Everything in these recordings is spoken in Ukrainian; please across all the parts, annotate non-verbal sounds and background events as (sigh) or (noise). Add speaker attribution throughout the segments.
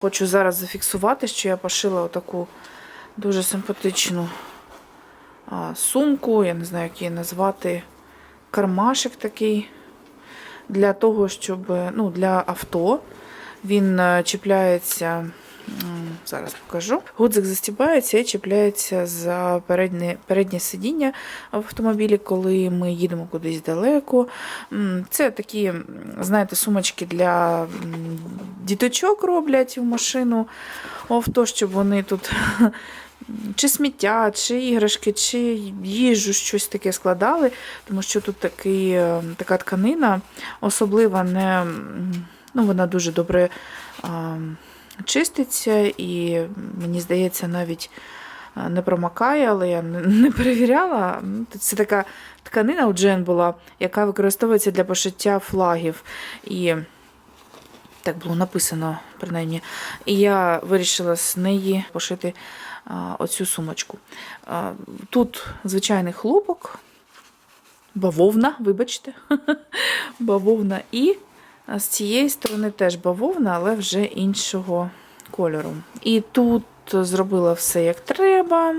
Speaker 1: Хочу зараз зафіксувати, що я пошила отаку дуже симпатичну сумку, я не знаю, як її назвати, кармашик такий для того, щоб ну, для авто. Він е, чіпляється, зараз покажу. Гудзик застібається і чіпляється за переднє, переднє сидіння в автомобілі, коли ми їдемо кудись далеко. Це такі, знаєте, сумочки для діточок роблять в машину авто, щоб вони тут (laughs) чи сміття, чи іграшки, чи їжу, щось таке складали, тому що тут такий, е, така тканина особлива, не, ну, вона дуже добре а, чиститься і, мені здається, навіть не промакає, але я не, не перевіряла. Ну, Це така тканина у Джен була, яка використовується для пошиття флагів. І так було написано, принаймні. І я вирішила з неї пошити оцю сумочку. Тут звичайний хлопок, бавовна, вибачте, (laughs) бавовна. І з цієї сторони теж бавовна, але вже іншого кольору. І тут зробила все як треба.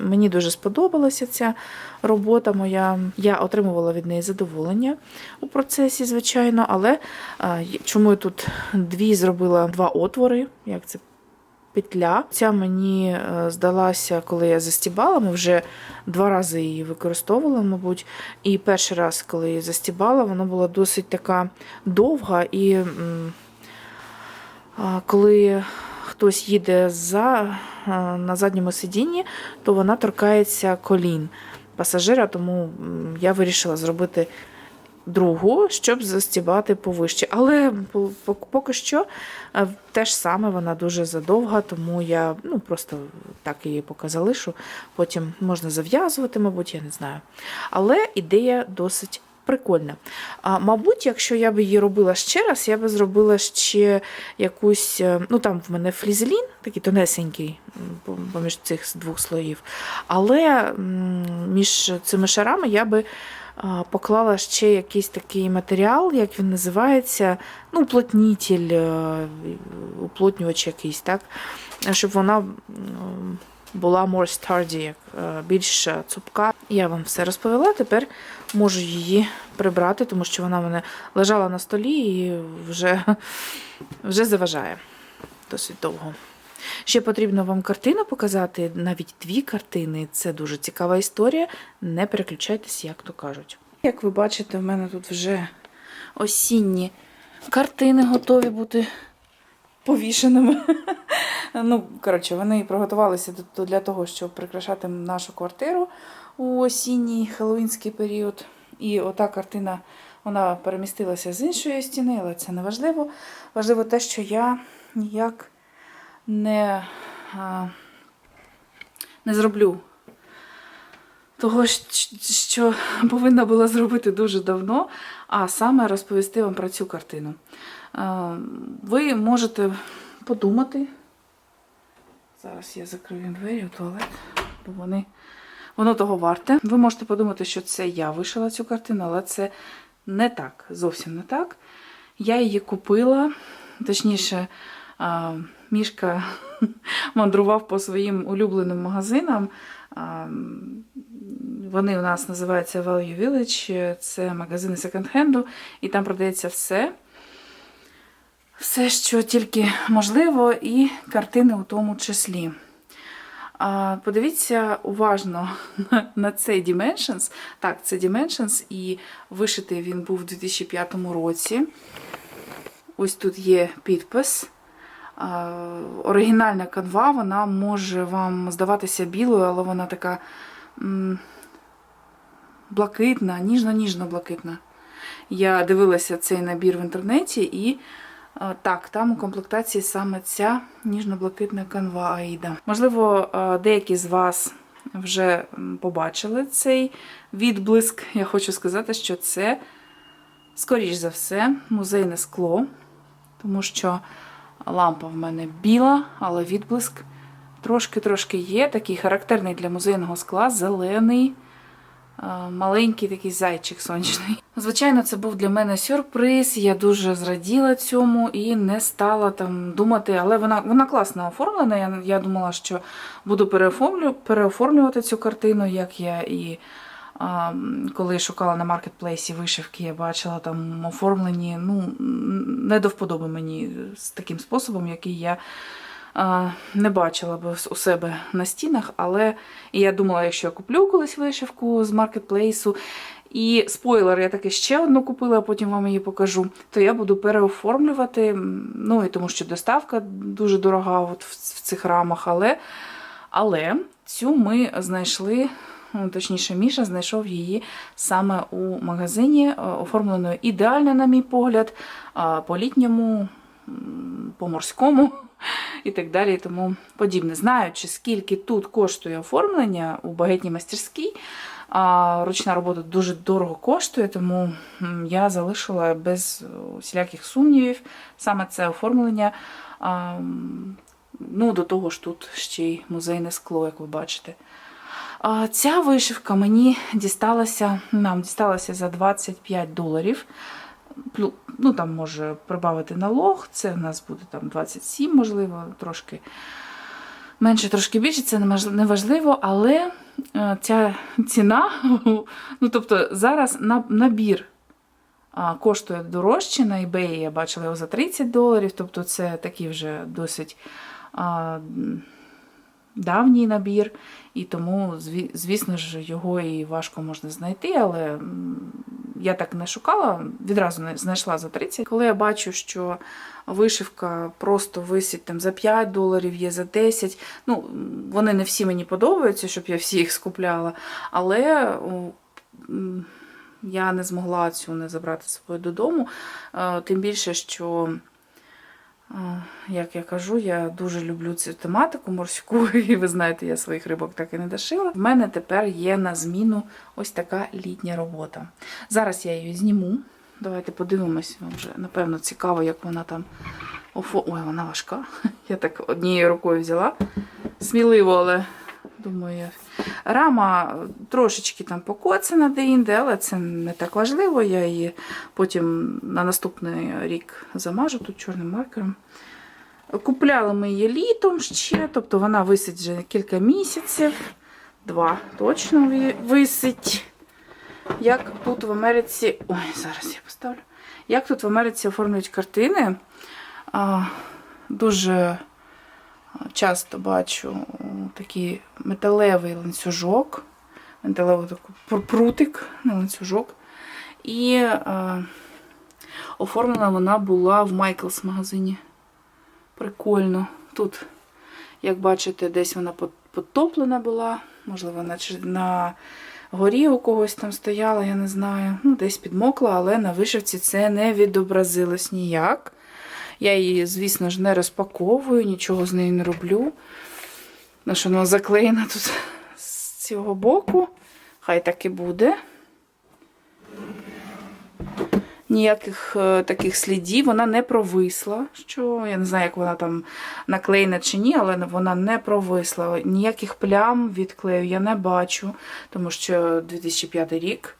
Speaker 1: Мені дуже сподобалася ця робота моя. Я отримувала від неї задоволення у процесі, звичайно, але чому я тут дві зробила два отвори, як це петля. Ця мені е, здалася, коли я застібала. Ми вже два рази її використовували, мабуть. І перший раз, коли її застібала, вона була досить така довга. І коли хтось їде за, на задньому сидінні, то вона торкається колін пасажира, тому я вирішила зробити другу, щоб застібати повище. Але по- по- поки що е, те ж саме вона дуже задовга, тому я ну, просто так її поки залишу. Потім можна зав'язувати, мабуть, я не знаю. Але ідея досить. Прикольна. А, мабуть, якщо я б її робила ще раз, я би зробила ще якусь. е, Ну там в мене флізелін, такий тонесенький поміж цих двох слоїв. Але між цими шарами я би поклала ще якийсь такий матеріал, як він називається, ну, уплотнітель, е, уплотнювач якийсь, так? Щоб вона була more sturdy, е, більш цупка. Я вам все розповіла. Тепер можу її прибрати, тому що вона в мене лежала на столі і вже, (laughs) вже заважає досить довго. Ще потрібно вам картину показати, навіть дві картини. Це дуже цікава історія. Не переключайтесь, як то кажуть. Як ви бачите, в мене тут вже осінні картини готові бути повішеними. (laughs) Ну, коротше, вони приготувалися для того, щоб прикрашати нашу квартиру у осінній хеллоуінський період. І ота картина вона перемістилася з іншої стіни, але це не важливо. Важливо те, що я ніяк не, не зроблю того, що повинна була зробити дуже давно, а саме розповісти вам про цю картину. Ви можете подумати. Зараз я закрию двері у туалет, бо вони, воно того варте. Ви можете подумати, що це я вишила цю картину, але це не так, зовсім не так. Я її купила, точніше, Мішка (laughs) мандрував по своїм улюбленим магазинам. Вони у нас називаються Value Village, це магазини секонд-хенду, і там продається все. Все, що тільки можливо, і картини у тому числі. Подивіться уважно (laughs) на- цей Dimensions. Так, це Dimensions, і вишитий він був у 2005 році. Ось тут є підпис. Оригінальна канва, вона може вам здаватися білою, але вона така блакитна, ніжно-ніжно блакитна. Я дивилася цей набір в інтернеті і так, там у комплектації саме ця ніжно-блакитна канва Аїда. Можливо, деякі з вас вже побачили цей відблиск. Я хочу сказати, що це, скоріш за все, музейне скло, тому що лампа в мене біла, але відблиск трошки-трошки є, такий характерний для музейного скла, зелений, Е, Маленький такий зайчик сонячний. Звичайно, це був для мене сюрприз. Я дуже зраділа цьому і не стала там думати, але вона вона класно оформлена. Я, я думала, що буду переоформлю, переоформлювати цю картину, як я і коли шукала на маркетплейсі вишивки, я бачила там оформлені, ну, не до вподоби мені з таким способом, який я не бачила би у себе на стінах, але я думала, якщо я куплю колись вишивку з маркетплейсу, і спойлер, я таки ще одну купила, а потім вам її покажу, то я буду переоформлювати. Ну і тому що доставка дуже дорога от в цих рамах, але, але цю ми знайшли. Ну, Точніше, Міша знайшов її саме у магазині, е, оформленою ідеально, на мій погляд, а, по літньому, по морському. і так далі, і тому подібне. Знаючи, скільки тут коштує оформлення у багетній мастерській, ручна робота дуже дорого коштує, тому я залишила без усіляких сумнівів саме це оформлення. Ну, до того ж, тут ще й музейне скло, як ви бачите. Ця вишивка мені дісталася, нам дісталася за 25 доларів. Ну, там може прибавити налог, це в нас буде там 27, можливо, трошки менше, трошки більше, це не важливо, але е, ця ціна, (laughs) ну тобто зараз набір коштує дорожче на eBay, я бачила його за 30 доларів, тобто це такий вже досить давній набір, і тому, звісно ж, його і важко можна знайти, але я так не шукала, відразу не знайшла за 30. Коли я бачу, що вишивка просто висить там за 5 доларів, є за 10. Ну, вони не всі мені подобаються, щоб я всі їх скупляла, але я не змогла цю не забрати собою додому. Е, Тим більше, що. Як я кажу, я дуже люблю цю тематику морську, (laughs) і ви знаєте, я своїх рибок так і не дошила. В мене тепер є на зміну ось така літня робота. Зараз я її зніму. Давайте подивимось. Вам вже напевно цікаво, як вона там. Ой, вона важка. (laughs) Я так однією рукою взяла. Сміливо, але думаю. Рама трошечки там покоцана де-інде, але це не так важливо. Я її потім на наступний рік замажу тут чорним маркером. Купляли ми її літом ще, тобто вона висить вже кілька місяців. Два точно висить. Як тут в Америці. Ой, зараз я поставлю. Як тут в Америці оформлюють картини? А, дуже часто бачу такий металевий ланцюжок, металевий такий пр- прутик, не ланцюжок. І е, оформлена вона була в Майклс магазині. Прикольно. Тут, як бачите, десь вона пот- потоплена була, можливо, на, на горі у когось там стояла, я не знаю. Ну, десь підмокла, але на вишивці це не відобразилось ніяк. Я її, звісно ж, не розпаковую, нічого з нею не роблю. Ну, що вона заклеєна тут з цього боку. Хай так і буде. Ніяких е, таких слідів, вона не провисла. Що я не знаю, як вона там наклеєна чи ні, але вона не провисла. Ніяких плям від клею я не бачу, тому що 2005 рік.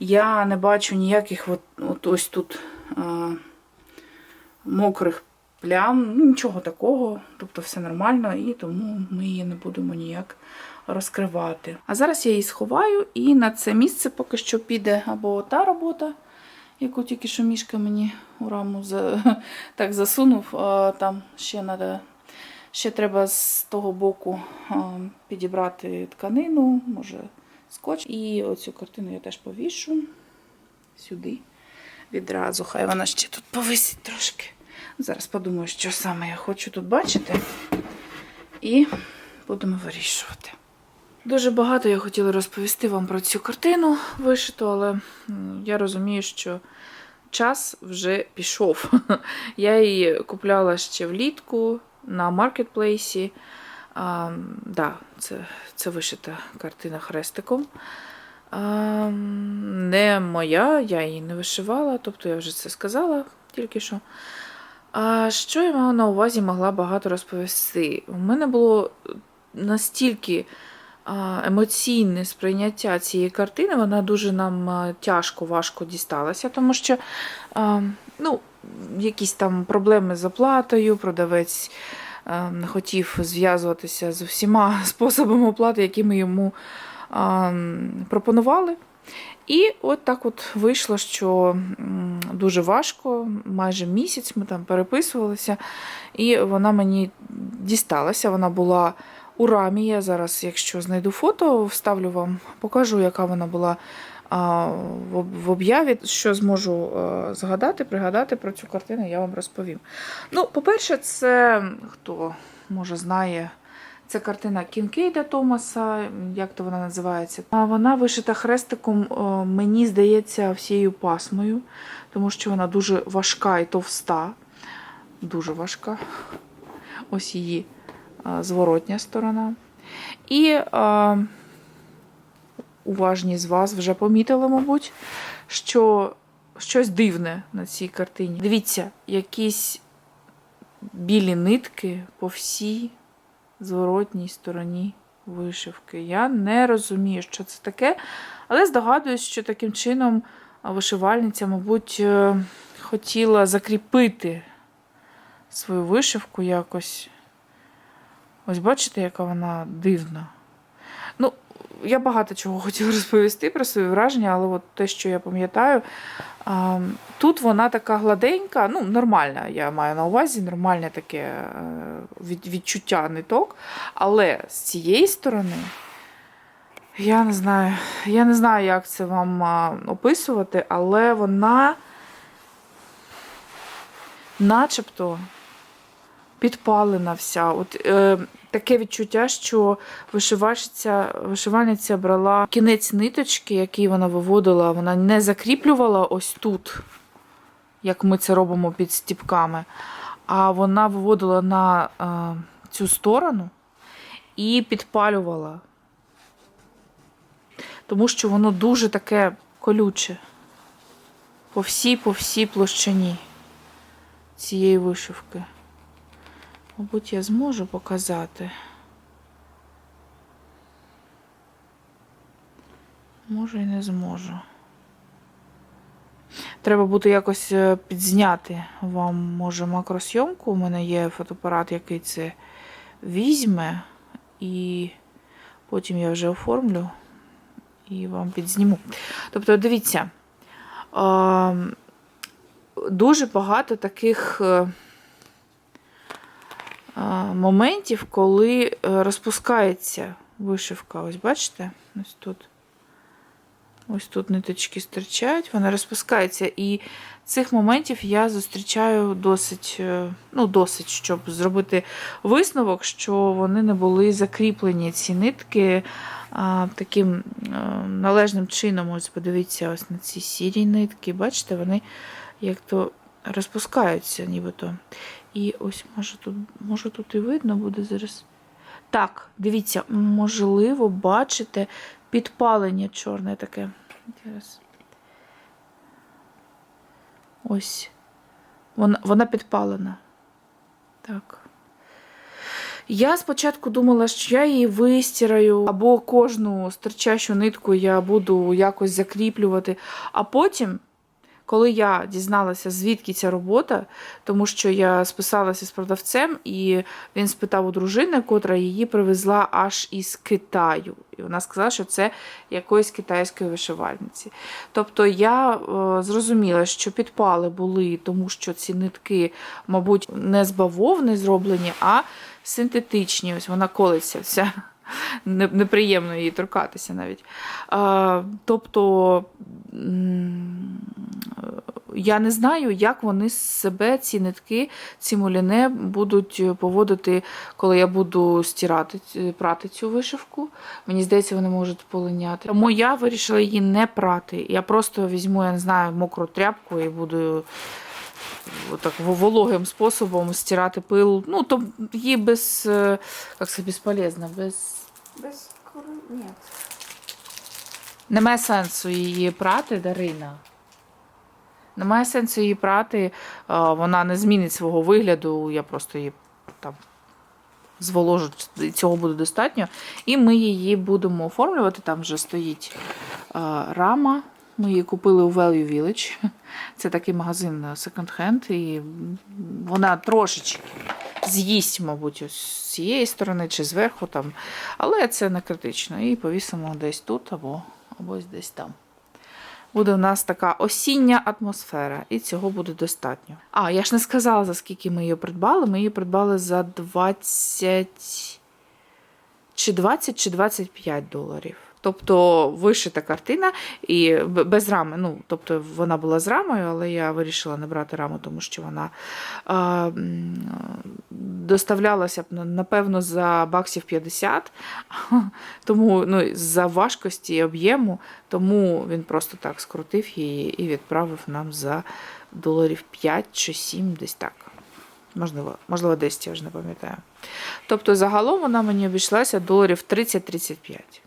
Speaker 1: Я не бачу ніяких от, от ось тут е, мокрих плям, ну, нічого такого, тобто все нормально, і тому ми її не будемо ніяк розкривати. А зараз я її сховаю, і на це місце поки що піде або та робота, яку тільки що мішка мені у раму за, (laughs) так засунув. А, там ще треба. Ще треба з того боку підібрати тканину, може скотч. І оцю картину я теж повішу сюди відразу. Хай вона ще тут повисить трошки. Зараз подумаю, що саме я хочу тут бачити. І будемо вирішувати. Дуже багато я хотіла розповісти вам про цю картину вишиту, але я розумію, що час вже пішов. (laughs) Я її купляла ще влітку на маркетплейсі. А, да, це, це вишита картина хрестиком. А, не моя, я її не вишивала, тобто я вже це сказала тільки що. А що я мала на увазі могла багато розповісти? У мене було настільки емоційне сприйняття цієї картини. Вона дуже нам тяжко, важко дісталася, тому що ну, якісь там проблеми з оплатою, продавець не хотів зв'язуватися з усіма (laughs) способами оплати, які ми йому пропонували. І от так от вийшло, що дуже важко, майже місяць ми там переписувалися, і вона мені дісталася. Вона була у рамі. Я зараз, якщо знайду фото, вставлю вам, покажу, яка вона була в об'яві. Що зможу згадати, пригадати про цю картину, я вам розповім. Ну, по-перше, це хто може знає. Це картина Кінкейда Томаса, як то вона називається. А вона вишита хрестиком, мені здається, всією пасмою, тому що вона дуже важка і товста. Дуже важка. Ось її зворотня сторона. І а, уважні з вас вже помітили, мабуть, що щось дивне на цій картині. Дивіться, якісь білі нитки по всій зворотній стороні вишивки. Я не розумію, що це таке, але здогадуюсь, що таким чином вишивальниця, мабуть, е, хотіла закріпити свою вишивку якось. Ось бачите, яка вона дивна. Я багато чого (laughs) хотіла розповісти про свої враження, але от те, що я пам'ятаю, тут вона така гладенька, ну, нормальна, я маю на увазі, нормальне таке е, від- відчуття ниток. Але з цієї сторони, я не знаю, я не знаю, як це вам описувати, але вона начебто підпалена вся. От, е, таке відчуття, що вишивальниця, вишивальниця брала кінець ниточки, який вона виводила, вона не закріплювала ось тут, як ми це робимо під стіпками, а вона виводила на е, цю сторону і підпалювала. Тому що воно дуже таке колюче по всій, по всій площині цієї вишивки. Мабуть, я зможу показати. Може і не зможу. Треба буде якось е, підзняти вам, може, макросйомку. У мене є фотоапарат, який це візьме, і потім я вже оформлю і вам підзніму. Тобто, дивіться, е, дуже багато таких. А, моментів, коли е, розпускається вишивка. Ось бачите? Ось тут. Ось тут ниточки стирчать, вона розпускається. І цих моментів я зустрічаю досить, е, ну, досить, щоб зробити висновок, що вони не були закріплені, ці нитки а, таким е, належним чином. Ось подивіться, ось на ці сірі нитки. Бачите, вони як то розпускаються, нібито. І ось, може, тут, може, тут і видно буде зараз. Так, дивіться, можливо, бачите підпалення чорне таке. Зараз. Ось. Вона, вона підпалена. Так. Я спочатку думала, що я її вистираю, або кожну стерчащу нитку я буду якось закріплювати. А потім, коли я дізналася, звідки ця робота, тому що я списалася з продавцем, і він спитав у дружини, котра її привезла аж із Китаю. І вона сказала, що це якоїсь китайської вишивальниці. Тобто я е, зрозуміла, що підпали були, тому що ці нитки, мабуть, не з бавовни зроблені, а синтетичні. Ось вона колиться вся. (laughs) Не- Неприємно її торкатися навіть. Тобто я не знаю, як вони себе, ці нитки, ці муліне будуть поводити, коли я буду стирати, прати цю вишивку. Мені здається, вони можуть полиняти. Тому я вирішила її не прати. Я просто візьму, я не знаю, мокру тряпку і буду так вологим способом стирати пил. Ну, то її без, е, як це, безполезно, без.
Speaker 2: Без. Ні.
Speaker 1: Немає сенсу її прати, Дарина. Немає сенсу її прати, вона не змінить свого вигляду, я просто її там зволожуть, і цього буде достатньо. І ми її будемо оформлювати. Там вже стоїть е, рама. Ми її купили у Value Village. Це такий магазин секонд-хенд, і вона трошечки з'їсть, мабуть, ось з цієї сторони чи зверху там. Але це не критично. І повісимо десь тут або, або десь там. Буде у нас така осіння атмосфера, і цього буде достатньо. А, я ж не сказала, за скільки ми її придбали. Ми її придбали за 20 чи 20 чи 25 доларів. Тобто вишита картина і без рами. Ну, тобто вона була з рамою, але я вирішила не брати раму, тому що вона е, доставлялася б напевно за баксів 50. (laughs) Тому ну, за важкості і об'єму, тому він просто так скрутив її і відправив нам за доларів 5 чи 7, десь так. Можливо, можливо, 10, я вже не пам'ятаю. Тобто, загалом вона мені обійшлася доларів 30-35.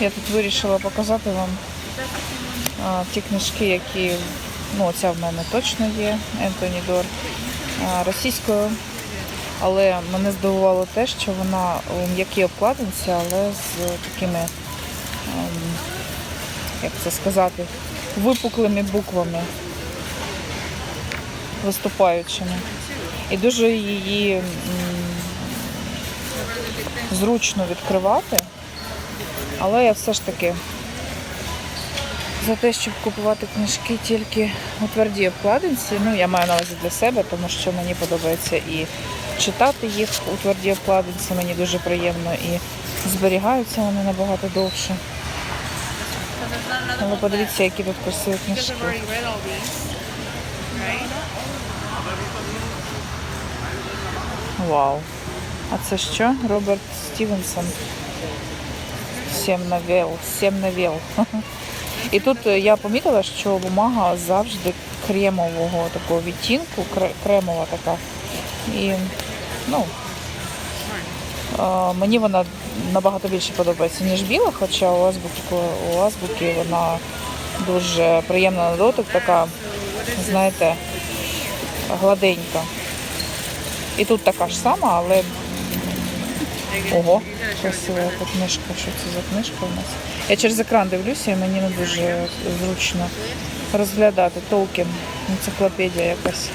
Speaker 1: Я тут вирішила показати вам а, ті книжки, які ну, ця в мене точно є, Ентоні Дор а, російською. Але мене здивувало те, що вона у м'якій обкладинці, але з такими, ем, як це сказати, випуклими буквами, виступаючими. І дуже її зручно відкривати. Але я все ж таки за те, щоб купувати книжки тільки у твердій обкладинці. Ну, я маю на увазі для себе, тому що мені подобається і читати їх у твердій обкладинці, мені дуже приємно і зберігаються вони набагато довше. Але подивіться, які тут красиві книжки. Вау. А це що? Роберт Стівенсон. Сім навел, сім навел. І тут е, я помітила, що бумага завжди кремового такого відтінку, кремова така. І ну, е, мені вона набагато більше подобається, ніж біла, хоча у азбуки, у азбуки вона дуже приємна на дотик, така, знаєте, гладенька. І тут така ж сама, але Ого, красива яка книжка. Що це за книжка у нас? Я через екран дивлюся і мені не дуже зручно розглядати. Толкін, енциклопедія якась.